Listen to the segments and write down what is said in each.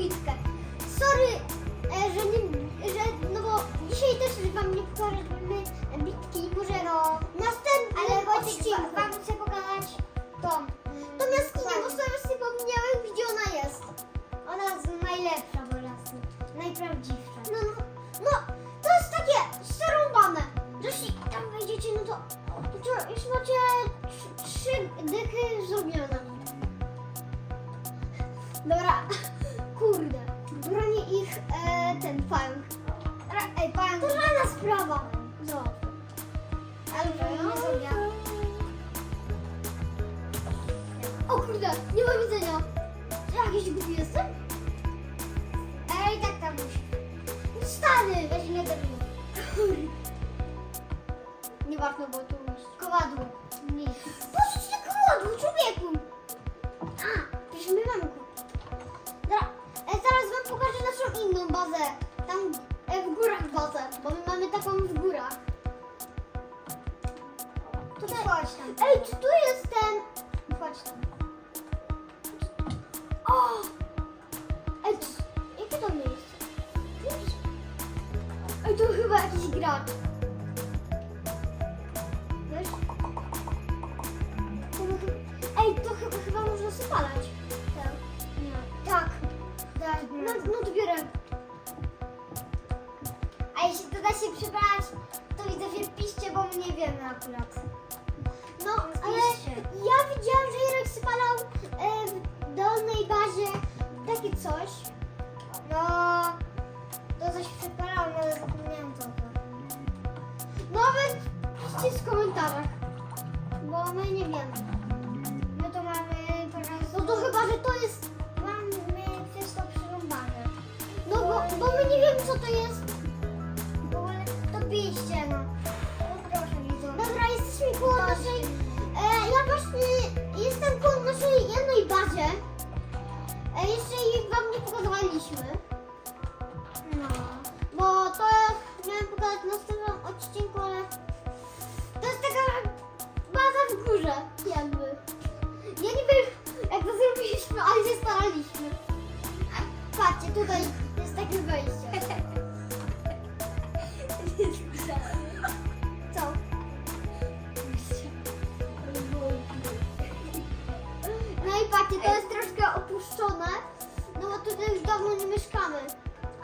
bitkę. Sorry, e, że nie, że, no bo dzisiaj też wam nie pokażemy bitki, może no, następny Ale odcinku. wam chcę pokazać tą. To jaskinia, bo sobie przypomniałem, gdzie ona jest. Ona jest najlepsza po prostu. Najprawdziwsza. No, no, no, to jest takie przerąbane, że jeśli tam wejdziecie, no to, to już macie trzy, trzy dychy zrobione. Dobra, kurde, broni ich e, ten pająk. Ra- Ej, pająk, to żadna sprawa. No. Ale że nie zrobię. O kurde, nie ma widzenia. Jakiś głupi jestem? Ej, tak tam musi. Stary! Weź nie debilu. Nie warto było tu iść. Kowadło. Nic. Ci komodu, człowieku? Bo my mamy taką w górach. Tutaj. Tutaj. Chodź tam. Ej, czy tu jest ten... Chodź tam. O! Ej, c- jakie to miejsce? Widzisz? Ej, to chyba jakiś gracz. Wiesz? To Ej, to chyba, chyba można sypalać. Tak. Nie. Tak. No, no to biorę. Jeśli to da się przybrać, to widzę, że piszcie, bo my nie wiemy akurat. No, ale ja widziałam, że Jarek sypalał e, w dolnej bazie takie coś. No, to coś przypalałem, ale zapomniałam co to. Nawet piszcie w komentarzach, bo my nie wiemy. My to mamy prostu... No to chyba, że to jest, Mamy wszystko przerąbane. no bo, bo my nie wiemy co to jest. Wam nie pokazywaliśmy. No. Bo to miałem pokazać na następnym odcinku, ale to jest taka baza w górze, jakby. Ja nie wiem, jak to zrobiliśmy, ale się staraliśmy. Patrzcie, tutaj jest takie wejście. No tutaj już dawno nie mieszkamy.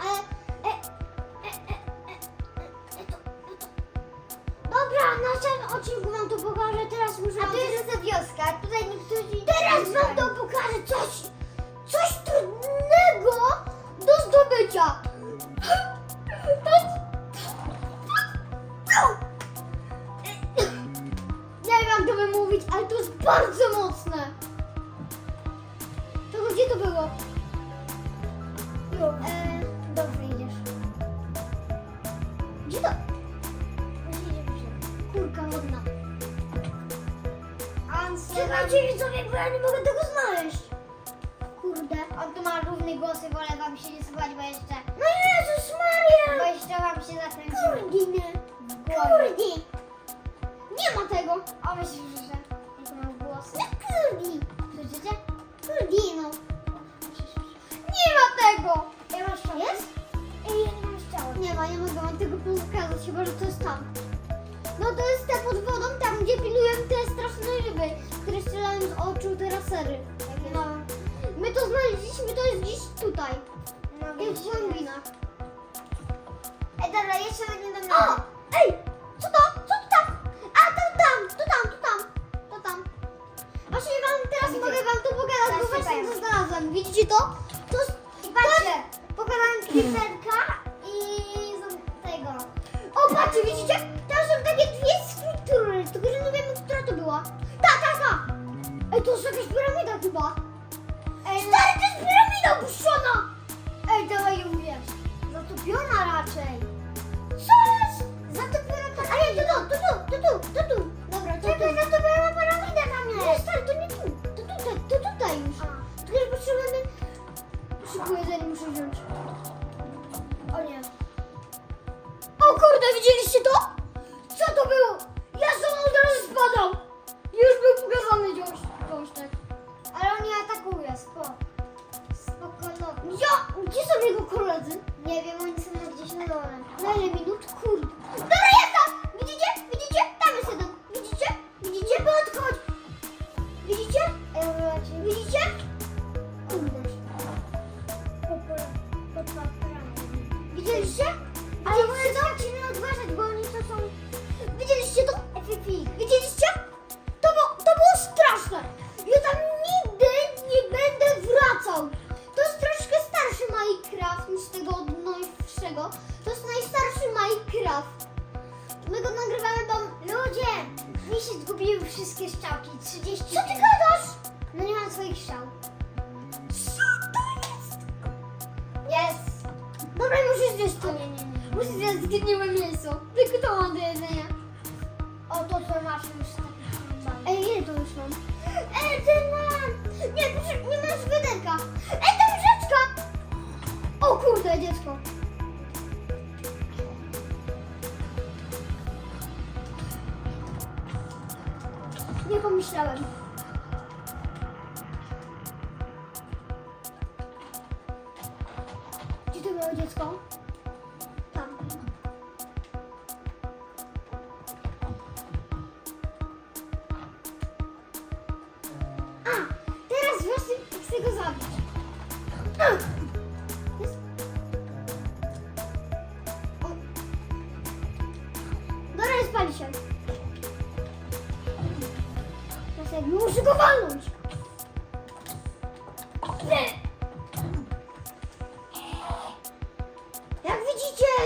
Ale... E, e, e, e, e, e, to, e, to. Dobra, na odcinku wam to pokażę, teraz muszę... A to jest ta wioska, tutaj niektórzy... Teraz wam to pokażę coś, coś trudnego do zdobycia. Nie wiem jak to wymówić, ale to jest bardzo mocne. To gdzie to było? E, dobrze idziesz. Gdzie to? Kurka wodna. Czekajcie widzowie, bo ja nie mogę tego znaleźć. Kurde. On tu ma równy głos i wolę wam się nie słuchać, bo jeszcze... No Jezus Maria! Bo jeszcze wam się zakręciło. Kurdiny. Kurdi. Nie ma tego. O, myślisz, że... Jak mam głos. No kurdi. Słyszycie? Tam. No to jest te pod wodą, tam gdzie pilują te straszne ryby, które strzelają z oczu te rasery. No. My to znaleźliśmy, to jest gdzieś tutaj. No, W tych głębinach. Ej, dobra, jeszcze nie dam O! Ej! Co to? Co to tam? A to tam! To tam, to tam! To tam. Właśnie wam teraz Widzę. mogę wam to pokazać, bo właśnie to znalazłem. Widzicie to? To jest... O kurde, widzieliście mi się zgubiły wszystkie strzałki. 30. Co ty gadasz? No nie mam swoich strzał. Co to jest? Jest. Dobra, muszę zjeść to. Nie, nie, nie. Muszę zjeść zgniłe mięso. Tylko to mam do jedzenia. O, to co masz już takie. Ej, ile to już mam? Ej, ty mam! Nie, nie masz wiaderka. Ej, tam rzeczka! O kurde, dziecko. Gdzie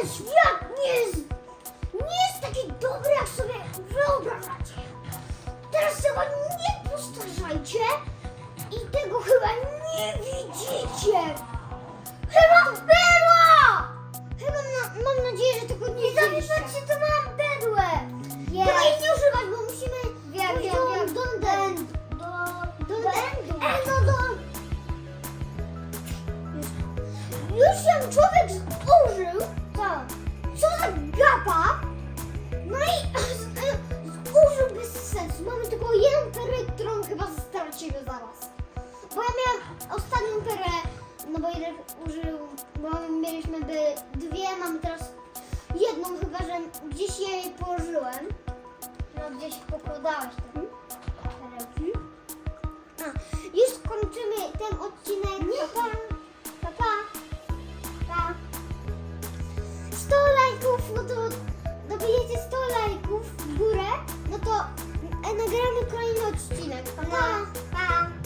widzicie, świat nie jest, nie jest taki dobry, jak sobie wyobrażacie. Teraz tego nie powtarzajcie i tego chyba nie widzicie. Za gapa? No i zużył bez sensu. Mamy tylko jedną perę, którą chyba stracimy zaraz. Bo ja miałam ostatnią perę, no bo jeden użył, bo mieliśmy by dwie, mamy teraz jedną, chyba że gdzieś jej położyłem. No gdzieś pokładałeś to. Perełki. A, już kończymy ten odcinek. Nie. Lajków, no to dobijecie 100 lajków w górę, no to e, nagramy kolejny odcinek. Pa, pa.